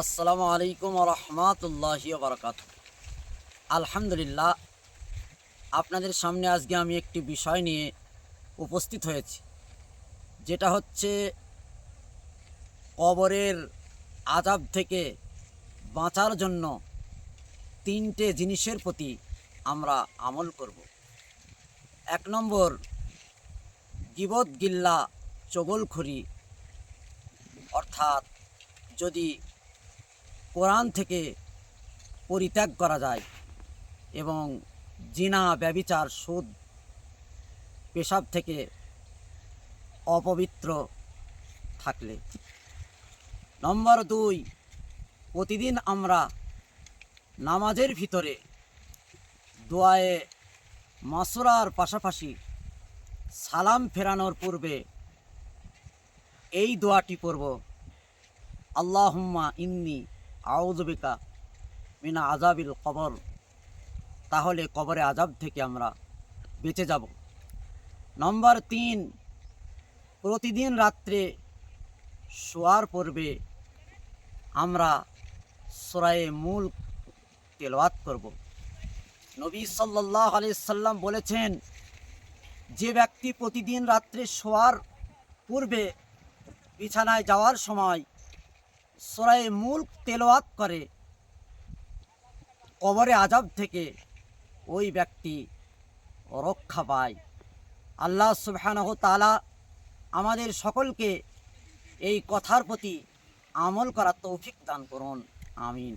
আসসালামু আলাইকুম রহমাতুল্লাহি বারকাত আলহামদুলিল্লাহ, আপনাদের সামনে আজকে আমি একটি বিষয় নিয়ে উপস্থিত হয়েছি, যেটা হচ্ছে কবরের আজাব থেকে বাঁচার জন্য তিনটে জিনিসের প্রতি আমরা আমল করব। এক নম্বর, গিবত গিল্লা চগলখড়ি, অর্থাৎ যদি কোরআন থেকে পরিত্যাগ করা যায় এবং জিনা ব্যবিচার সুদ, পেশাব থেকে অপবিত্র থাকলে। নম্বর দুই, প্রতিদিন আমরা নামাজের ভিতরে দোয়ায়ে মাসুরার পাশাপাশি সালাম ফেরানোর পূর্বে এই দোয়াটি পড়ব, আল্লাহুম্মা ইন্নি আউজবিকা মিনা আজাবিল কবর। তাহলে কবরে আজাব থেকে আমরা বেঁচে যাব। নম্বর তিন, প্রতিদিন রাত্রে শোয়ার পূর্বে আমরা সোরায়ে মূল তেলওয়াত করব। নবী সাল্লাহ সাল্লাম বলেছেন, যে ব্যক্তি প্রতিদিন রাত্রে শোয়ার পূর্বে বিছানায় যাওয়ার সময় সোরায়ে মুল্ক তেলোয়াত করে। কবরে আজাব থেকে ওই ব্যক্তি রক্ষা পায়। আল্লাহ সুবহানাহু তালা আমাদের সকলকে এই কথার প্রতি আমল করার তৌফিক দান করুন। আমিন।